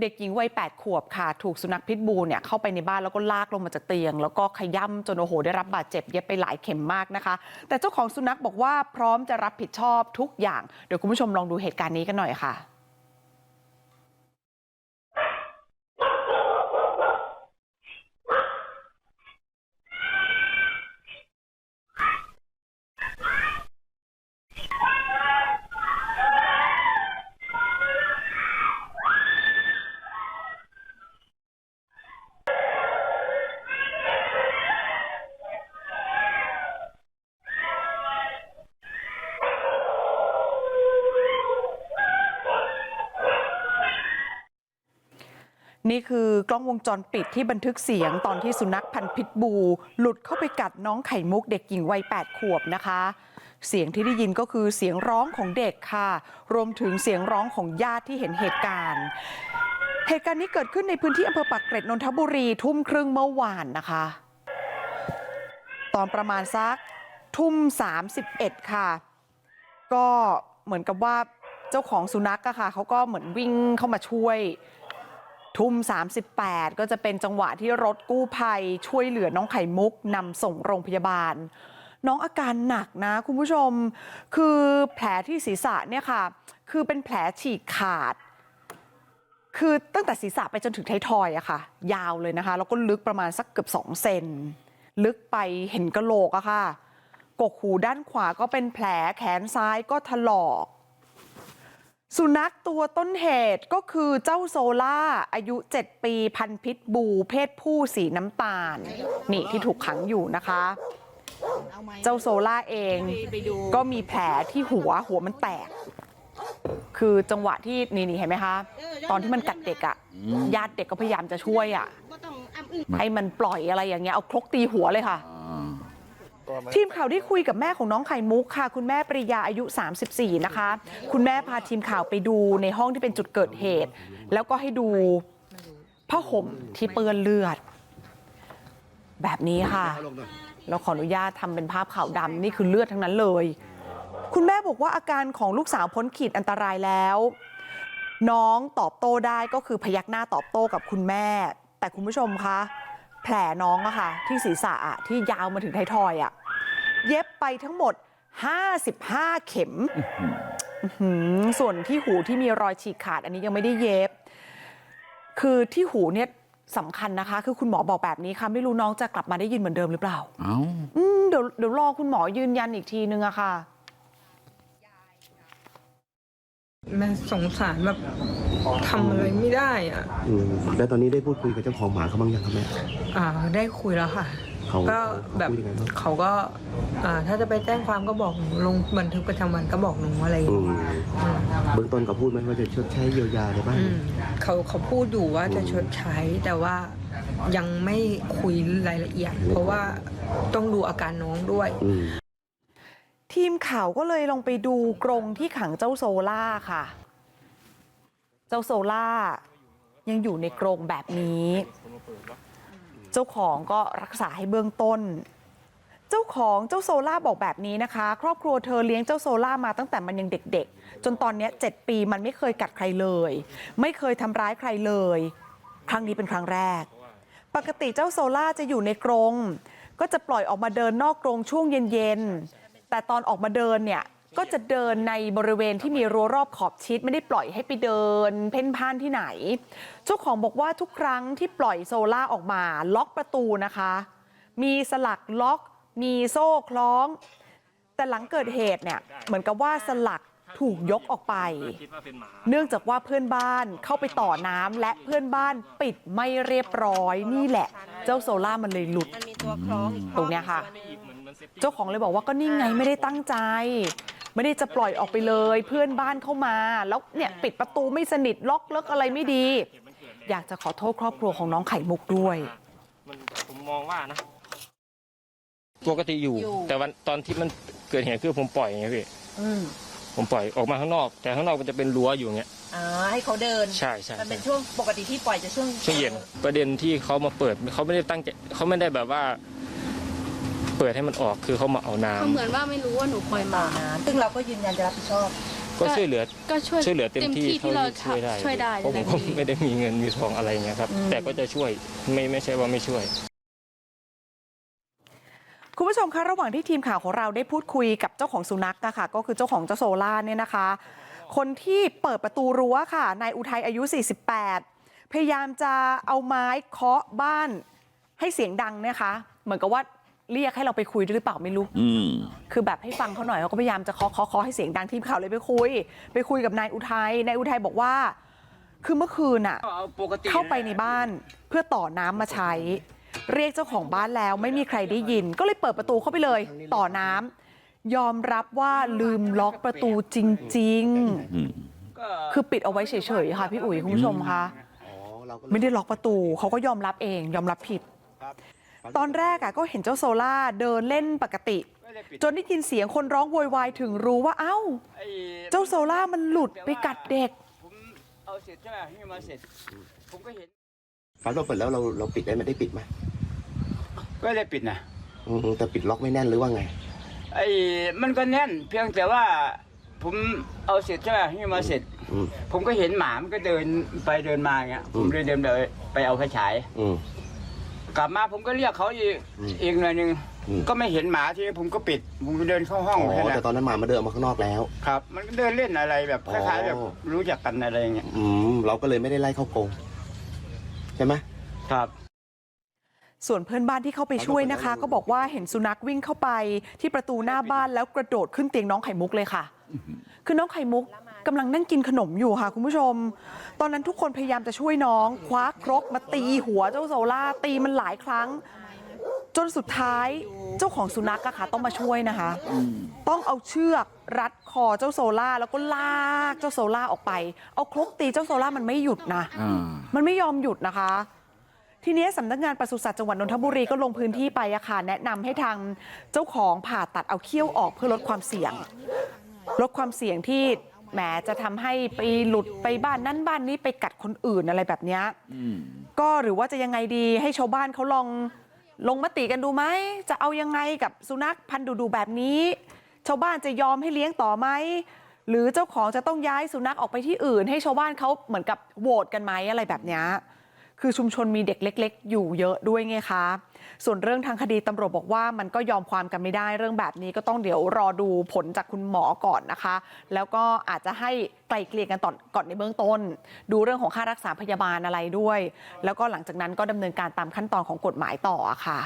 เด็กหญิงวัย8ขวบค่ะถูกสุนัขพิษบูเนี่ยเข้าไปในบ้านแล้วก็ลากลงมาจากเตียง แล้วก็ขย่ำจนโอ้โหได้รับบาดเจ็บเย็บไปหลายเข็มมากนะคะ แต่เจ้าของสุนัขบอกว่าพร้อมจะรับผิดชอบทุกอย่างเดี๋ยวคุณผู้ชมลองดูเหตุการณ์นี้กันหน่อยค่ะ นี่คือกล้องวงจรปิดที่บันทึกเสียงตอนที่สุนัขพันธุ์พิษบูหลุดเข้าไปกัดน้องไข่มุกเด็กหญิงวัย8ขวบนะคะ เสียงที่ได้ยินก็คือเสียงร้องของเด็กค่ะ รวมถึงเสียงร้องของญาติที่เห็นเหตุการณ์ เหตุการณ์นี้เกิดขึ้นในพื้นที่อำเภอปากเกร็ดนนทบุรีทุ่มครึ่งเมื่อวานนะคะ ตอนประมาณสักทุ่ม31ค่ะ ก็เหมือนกับว่าเจ้าของสุนัขอะค่ะเขาก็เหมือนวิ่งเข้ามาช่วย ทุ่ม38ก็จะเป็นจังหวะที่รถกู้ภัยช่วยเหลือน้องไข่มุกนำส่งโรงพยาบาล น้องอาการหนักนะคุณผู้ชม คือแผลที่ศีรษะเนี่ยค่ะ คือเป็นแผลฉีกขาด คือตั้งแต่ศีรษะไปจนถึงไทยทอยอะค่ะ ยาวเลยนะคะ แล้วก็ลึกประมาณสักเกือบ2เซนลึกไปเห็นกระโหลกอะค่ะกกหูด้านขวาก็เป็นแผลแขนซ้ายก็ถลอก สุนัขตัวต้นเหตุก็คือเจ้าโซล่าอายุ7ปีพันธุ์พิษบูเพศผู้สีน้ำตาลนี่ที่ถูกขังอยู่นะคะเจ้าโซล่าเองก็มีแผลที่หัวหัวมันแตก คือจังหวะที่นี่นี่เห็นไหมคะตอนที่มันกัดเด็กอะญาติเด็กก็พยายามจะช่วยอะให้มันปล่อยอะไรอย่างเงี้ยเอาครกตีหัวเลยค่ะ ทีมข่าวได้คุยกับแม่ของน้องไข่มุกค่ะ คุณแม่ปริยาอายุ 34 นะคะ คุณแม่พาทีมข่าวไปดูในห้องที่เป็นจุดเกิดเหตุ แล้วก็ให้ดูผ้าห่มที่เปื้อนเลือด แบบนี้ค่ะ เราขออนุญาตทำเป็นภาพขาวดำนี่คือเลือดทั้งนั้นเลย คุณแม่บอกว่าอาการของลูกสาวพ้นขีดอันตรายแล้ว น้องตอบโต้ได้ก็คือพยักหน้าตอบโต้กับคุณแม่ แต่คุณผู้ชมคะแผลน้องอะค่ะ ที่ศีรษะอะที่ยาวมาถึงไทยทอยอะ เย็บไปทั้งหมด55เข็มอื้อหือส่วนที่หูที่มีรอยฉีกขาดอันนี้ยังไม่ได้เย็บ คือที่หูเนี่ยสำคัญนะคะ คือคุณหมอบอกแบบนี้ค่ะไม่รู้น้องจะกลับมาได้ยินเหมือนเดิมหรือเปล่าเอ้าอืมเดี๋ยวเดี๋ยวรอคุณหมอยืนยันอีกทีนึงอะค่ะมันสงสารแบบทำอะไรไม่ได้อะอืมแล้วตอนนี้ได้พูดคุยกับเจ้าของหมาเขาบ้างยังครับแม่อ่า ได้คุยแล้วค่ะ เขาก็แบบเขาพูดยังไงบ้าง เขาก็อ่าถ้าจะไปแจ้งความก็บอกหนูลงบันทึกประจำวันก็บอกหนูอะไรอย่างอืเงี้ยมอืม เบื้องต้นเขาพูดไหมว่าจะชดใช้เยียวยาอะไรบ้าง อืมเขาเขาพูดอยู่ว่าจะชดใช้แต่ว่ายังไม่คุยรายละเอียด เพราะว่าต้องดูอาการน้องด้วย อืม ทีมข่าวก็เลยลงไปดูกรงที่ขังเจ้าโซล่าค่ะ เจ้าโซล่ายังอยู่ในกรงแบบนี้ เจ้าของก็รักษาให้เบื้องต้น เจ้าของเจ้าโซล่าบอกแบบนี้นะคะ ครอบครัวเธอเลี้ยงเจ้าโซล่ามาตั้งแต่มันยังเด็ก ๆ จนตอนนี้7ปีมันไม่เคยกัดใครเลย ไม่เคยทำร้ายใครเลย ครั้งนี้เป็นครั้งแรก ปกติเจ้าโซล่าจะอยู่ในกรงก็จะปล่อยออกมาเดินนอกกรงช่วงเย็นๆแต่ตอนออกมาเดินเนี่ย ก็จะเดินในบริเวณที่มีรั้วรอบขอบชิดไม่ได้ปล่อยให้ไปเดิน เพ่นพ่านที่ไหน เจ้าของบอกว่าทุกครั้งที่ปล่อยโซล่าออกมา ล็อกประตูนะคะ มีสลักล็อก มีโซ่คล้อง แต่หลังเกิดเหตุเนี่ยเหมือนกับว่าสลักถูกยกออกไป เนื่องจากว่าเพื่อนบ้านเข้าไปต่อน้ำและเพื่อนบ้านปิดไม่เรียบร้อยนี่แหละ เจ้าโซล่ามันเลยหลุดตรงเนี้ยค่ะ เจ้าของเลยบอกว่าก็นี่ไงไม่ได้ตั้งใจ ไม่ได้จะปล่อยออกไปเลยเพื่อนบ้านเข้ามาแล้วเนี่ยปิดประตูไม่สนิทล็อกเลิกอะไรไม่ดีอยากจะขอโทษครอบครัวของน้องไข่มุกด้วยมันผมมองว่านะปกติอยู่ แต่วันตอนที่มันเกิดเหตุคือผมปล่อยไงพี่อืมผมปล่อยออกมาข้างนอก แต่ข้างนอกมันจะเป็นรั้วอยู่อย่างเงี้ยอ่าให้เขาเดินใช่ใช่มันเป็นช่วงปกติที่ปล่อยจะช่วงช่วงเย็นประเด็นที่เขามาเปิดเขาไม่ได้ตั้งใจเขาไม่ได้แบบว่า เปิดให้มันออกคือเขามาเอาน้ำเขาเหมือนว่าไม่รู้ว่าหนูปล่อยหมาน้ำซึ่งเราก็ยืนยันจะรับผิดชอบก็ช่วยเหลือ ก็ช่วยช่วยเหลือเต็มที่ที่เราเท่าที่ช่วยได้ช่วยได้เพราะผมก็ไม่ได้มีเงินมีทองอะไรเงี้ยครับ แต่ก็จะช่วยไม่ไม่ใช่ว่าไม่ช่วย คุณผู้ชมคะระหว่างที่ทีมข่าวของเราได้พูดคุยกับเจ้าของสุนัขอะค่ะก็คือเจ้าของเจ้าโซล่าเนี่ยนะคะ คนที่เปิดประตูรั้วค่ะนายอุทัยอายุ 48 พยายามจะเอาไม้เคาะบ้านให้เสียงดังนะคะ เหมือนกับว่า เรียกให้เราไปคุยด้วยหรือเปล่าไม่รู้อืมคือแบบให้ฟังเขาหน่อยเขาก็พยายามจะเคาะเคาะเคาะให้เสียงดังทีมข่าวเลยไปคุย ไปคุยกับนายอุทัยนายอุทัยบอกว่า คือเมื่อคืนอะเข้าไปในบ้านเพื่อต่อน้ำมาใช้ เรียกเจ้าของบ้านแล้วไม่มีใครได้ยิน ก็เลยเปิดประตูเข้าไปเลย ต่อน้ำยอมรับว่าลืมล็อกประตูจริงอืมๆคือปิดเอาไว้เฉยๆค่ะพี่อุ๋ยคุณผู้ชมคะอ๋อเราก็เลยไม่ได้ล็อกประตูเขาก็ยอมรับเอง ยอมรับผิด ตอนแรกอะก็เห็นเจ้าโซล่าเดินเล่นปกติจนได้ยินเสียงคนร้องโวยวายถึงรู้ว่าเอ้าเจ้าโซล่ามันหลุดไปกัดเด็กผมเอาเสร็จใช่ไหมให้มาเสร็จผมก็เห็นฟ้าเราเปิดแล้วเราเราปิดได้ไหมได้ปิดไหมก็ได้ปิดนะอืมแต่ปิดล็อกไม่แน่นหรือว่าไง ไอ้มันก็แน่น เพียงแต่ว่าผมเอาเสร็จใช่ไหมให้มาเสร็จอืมผมก็เห็นหมามันก็เดินไปเดินมาอย่างเงี้ยผมเลยเดินไปไปเอาไฟฉาย อืม กลับมาผมก็เรียกเขาอีกอืมอีกหน่อยหนึงอืม ก็ไม่เห็นหมาทีนี้ผมก็ปิด ผมก็เดินเข้าห้อ๋องไปอแล้แต่วตอนนั้นหมามาเดินออกมาข้างนอกแล้ว ครับ มันก็เดินเล่นอะไรแบบคล้ายๆแบบอ๋อ รู้จักกันอะไรอย่างเงี้ยอืมเราก็เลยไม่ได้ไล่เข้ากรงใช่ไหม ครับ ส่วนเพื่อนบ้านที่เข้าไปช่วยนะคะ ก็บอกว่าเห็นสุนัขวิ่งเข้าไปที่ประตูหน้าบ้านแล้วกระโดดขึ้นเตียงน้องไข่มุกเลยค่ะ คือน้องไข่มุก กำลังนั่งกินขนมอยู่ค่ะคุณผู้ชม ตอนนั้นทุกคนพยายามจะช่วยน้องคว้าครกมาตีหัวเจ้าโซล่าตีมันหลายครั้ง จนสุดท้ายเจ้าของสุนัขอะค่ะต้องมาช่วยนะคะ ต้องเอาเชือกรัดคอเจ้าโซล่าแล้วก็ลากเจ้าโซล่าออกไป เอาครกตีเจ้าโซล่ามันไม่หยุดนะอ่ามันไม่ยอมหยุดนะคะทีนี้สำนักงานปศุสัตว์จังหวัดนนทบุรีก็ลงพื้นที่ไปอะค่ะแนะนำให้ทางเจ้าของผ่าตัดเอาเขี้ยวออกเพื่อลดความเสี่ยง ลดความเสี่ยงที่ แหมจะทำให้ไปหลุดไปบ้านนั้นบ้านนี้ไปกัดคนอื่นอะไรแบบเนี้ยอืมก็หรือว่าจะยังไงดีให้ชาวบ้านเขาลองลงมติกันดูไหมจะเอายังไงกับสุนัขพันธุ์ดุๆแบบนี้ ชาวบ้านจะยอมให้เลี้ยงต่อไหมหรือเจ้าของจะต้องย้ายสุนัขออกไปที่อื่น ให้ชาวบ้านเขาเหมือนกับโหวตกันไหมอะไรแบบเนี้ย คือชุมชนมีเด็กเล็ก ๆ อยู่เยอะด้วยไงคะส่วนเรื่องทางคดีตำรวจบอกว่ามันก็ยอมความกันไม่ได้เรื่องแบบนี้ก็ต้องเดี๋ยวรอดูผลจากคุณหมอก่อนนะคะ แล้วก็อาจจะให้ไกลเกลี่ยกันต่อนก่อนในเบื้องต้น ดูเรื่องของค่ารักษาพยาบาลอะไรด้วย แล้วก็หลังจากนั้นก็ดำเนินการตามขั้นตอนของกฎหมายต่อค่ะ